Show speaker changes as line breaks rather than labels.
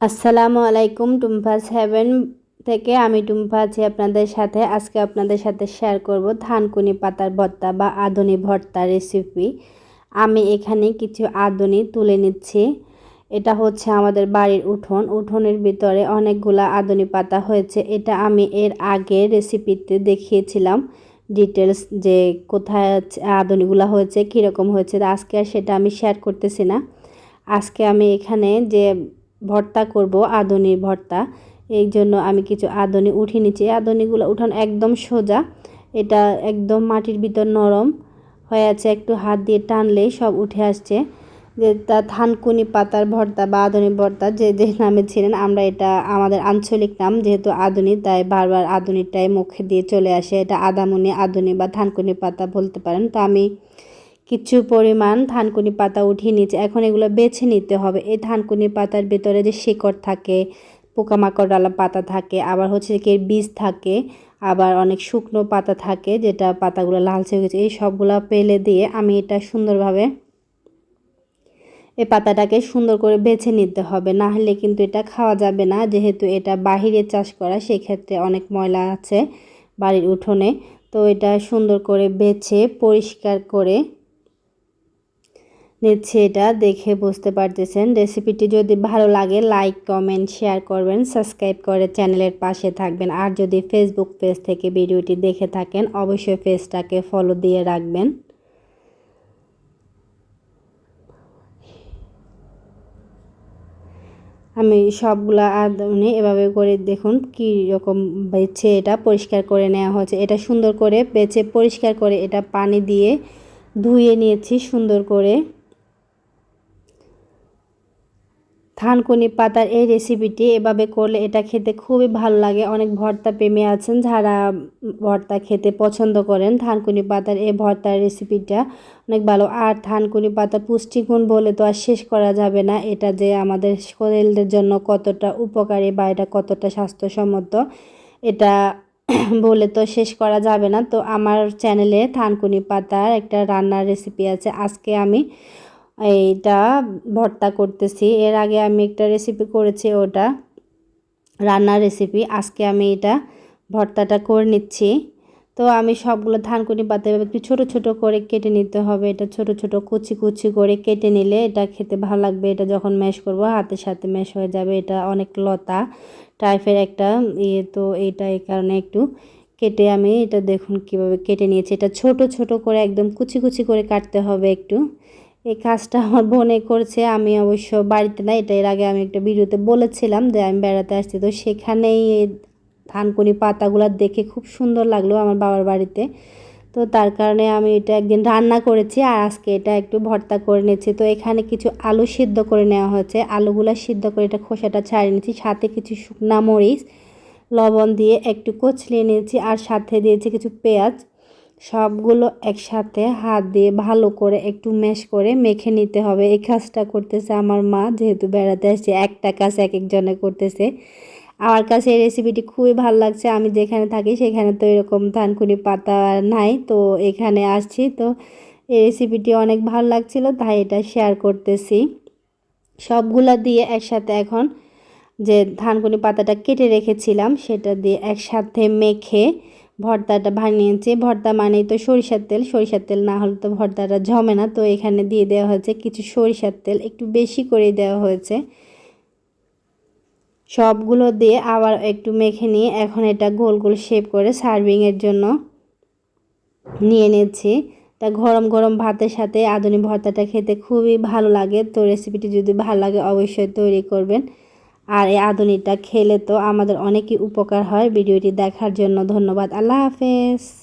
আসসালামু আলাইকুম টুম্পা সেভেন থেকে আমি টুম্পা আছি আপনাদের সাথে। আজকে আপনাদের সাথে শেয়ার করব ধানকুনি পাতার ভর্তা বা আদনি ভর্তা রেসিপি আমি এখানে কিছু আদনি তুলে নিচ্ছি। এটা হচ্ছে আমাদের বাড়ির উঠোন। উঠোনের ভিতরে অনেকগুলা আদনি পাতা হয়েছে। এটা আমি এর আগে রেসিপিতে দেখিয়েছিলাম ডিটেলস যে কোথায় আদনিগুলো হয়েছে, কীরকম হয়েছে। আজকে আর সেটা আমি শেয়ার করতেছি না। আজকে আমি এখানে যে ভর্তা করব আদনির ভর্তা। এই জন্য আমি কিছু আদনি উঠিয়ে নিচ্ছি। আদনিগুলো উঠানো একদম সোজা। এটা একদম মাটির ভিতর নরম হয়ে আছে। একটু হাত দিয়ে টানলেই সব উঠে আসছে। যে তা থানকুনি পাতার ভর্তা বা আধুনিক ভর্তা, যে যে নামে ছিলেন, আমরা এটা আমাদের আঞ্চলিক নাম, যেহেতু আদনি, তাই বারবার আধুনিকটাই মুখে দিয়ে চলে আসে। এটা আদামনি আদনি বা থানকুনি পাতা বলতে পারেন। তো আমি কিছু পরিমাণ ধানকুনি পাতা উঠিয়ে নিচ্ছে এখন এগুলো বেছে নিতে হবে। এই ধানকুনি পাতার ভেতরে যে শিকড় থাকে, পোকামাকড় ডালা পাতা থাকে, আবার হচ্ছে কি বীজ থাকে, আবার অনেক শুকনো পাতা থাকে যেটা পাতাগুলো লালচে হয়ে গেছে। এই সবগুলো পেলে দিয়ে আমি এটা সুন্দরভাবে এই পাতাটাকে সুন্দর করে বেছে নিতে হবে। না হলে কিন্তু এটা খাওয়া যাবে না। যেহেতু এটা বাহিরে চাষ করা, সেক্ষেত্রে অনেক ময়লা আছে বাড়ির উঠোনে। তো এটা সুন্দর করে বেছে, পরিষ্কার করে নিচ্ছে এটা দেখে বুঝতে পারতেছেন। রেসিপিটি যদি ভালো লাগে লাইক কমেন্ট শেয়ার করবেন সাবস্ক্রাইব করে চ্যানেলের পাশে থাকবেন। আর যদি ফেসবুক পেজ থেকে ভিডিওটি দেখে থাকেন, অবশ্যই পেজটাকে ফলো দিয়ে রাখবেন। আমি সবগুলা আদনে এভাবে করে দেখুন কী রকম বেছে এটা পরিষ্কার করে নেওয়া হয়েছে। এটা সুন্দর করে বেছে পরিষ্কার করে এটা পানি দিয়ে ধুয়ে নিয়েছি সুন্দর করে। থানকুনি পাতার এই রেসিপিটি এভাবে করলে এটা খেতে খুবই ভালো লাগে। অনেক ভর্তা প্রেমী আছেন যারা ভর্তা খেতে পছন্দ করেন। থানকুনি পাতার এই ভর্তার রেসিপিটা অনেক ভালো। আর থানকুনি পাতার পুষ্টিগুণ বলে তো আর শেষ করা যাবে না। এটা যে আমাদের শরীরের জন্য কতটা উপকারী বা এটা কতটা স্বাস্থ্যসম্মত, এটা বলে তো শেষ করা যাবে না। তো আমার চ্যানেলে থানকুনি পাতার একটা রান্নার রেসিপি আছে। আজকে আমি এইটা ভর্তা করতেছি। এর আগে আমি একটা রেসিপি করেছি ওটা, রান্নার রেসিপি আজকে আমি এটা ভর্তাটা করে নিচ্ছি। তো আমি সবগুলো ধানকুনি পাতা একটু ছোটো ছোটো করে কেটে নিতে হবে। এটা ছোট ছোট কুচি কুচি করে কেটে নিলে এটা খেতে ভালো লাগবে। এটা যখন ম্যাশ করব হাতের সাথে ম্যাশ হয়ে যাবে। এটা অনেক লতা টাইপের একটা ইয়ে। তো এটা এই কারণে একটু কেটে আমি এটা দেখুন কীভাবে কেটে নিয়েছি। এটা ছোট ছোট করে একদম কুচি কুচি করে কাটতে হবে একটু। এই কাজটা আমার বোনে করছে। আমি অবশ্য বাড়িতে না, এটা এর আগে আমি একটা ভিডিওতে বলেছিলাম যে আমি বেড়াতে আসছি। তো সেখানেই ধানকুনি পাতাগুলো দেখে খুব সুন্দর লাগল আমার বাবার বাড়িতে। তো তার কারণে আমি এটা একদিন রান্না করেছি আর আজকে এটা একটু ভর্তা করে নিয়েছি। তো এখানে কিছু আলু সিদ্ধ করে নেওয়া হয়েছে। আলুগুলো সিদ্ধ করে এটা খোসাটা ছাড়িয়ে নিয়েছি। সাথে কিছু শুকনা মরিচ, লবণ দিয়ে একটু কচলিয়ে নিয়েছি আর সাথে দিয়েছি কিছু পেঁয়াজ। সবগুলো একসাথে হাত দিয়ে ভালো করে একটু মেশ করে মেখে নিতে হবে। এই কাজটা করতেছে আমার মা, যেহেতু বেড়াতে আসছে, একটা কাজ এক একজনে করতেছে। আমার কাছে এই রেসিপিটি খুবই ভালো লাগছে। আমি যেখানে থাকি সেখানে তো এরকম ধানকুনি পাতা নাই, তো এখানে আসছি। তো এই রেসিপিটি অনেক ভালো লাগছিল, তাই এটা শেয়ার করতেছি। সবগুলা দিয়ে একসাথে এখন যে ধানকুনি পাতাটা কেটে রেখেছিলাম, সেটা দিয়ে একসাথে মেখে ভর্তাটা বানিয়েছি। ভর্তা মানেই তো সরিষার তেল। সরিষার তেল না হলে তো ভর্তাটা জমে না। তো এখানে দিয়ে দেওয়া হয়েছে কিছু সরিষার তেল। একটু বেশি করে দেওয়া হয়েছে। সবগুলো দিয়ে আবার একটু মেখে নিয়ে এখন এটা গোল গোল শেপ করে সার্ভিংয়ের জন্য নিয়ে নিচ্ছি। তা গরম গরম ভাতের সাথে আধুনিক ভর্তাটা খেতে খুবই ভালো লাগে। তো রেসিপিটি যদি ভালো লাগে অবশ্যই তৈরি করবেন। আর এই আধুনিকটা খেলে তো আমাদের অনেকই উপকার হয় ভিডিওটি দেখার জন্য। ধন্যবাদ। আল্লাহ হাফেজ।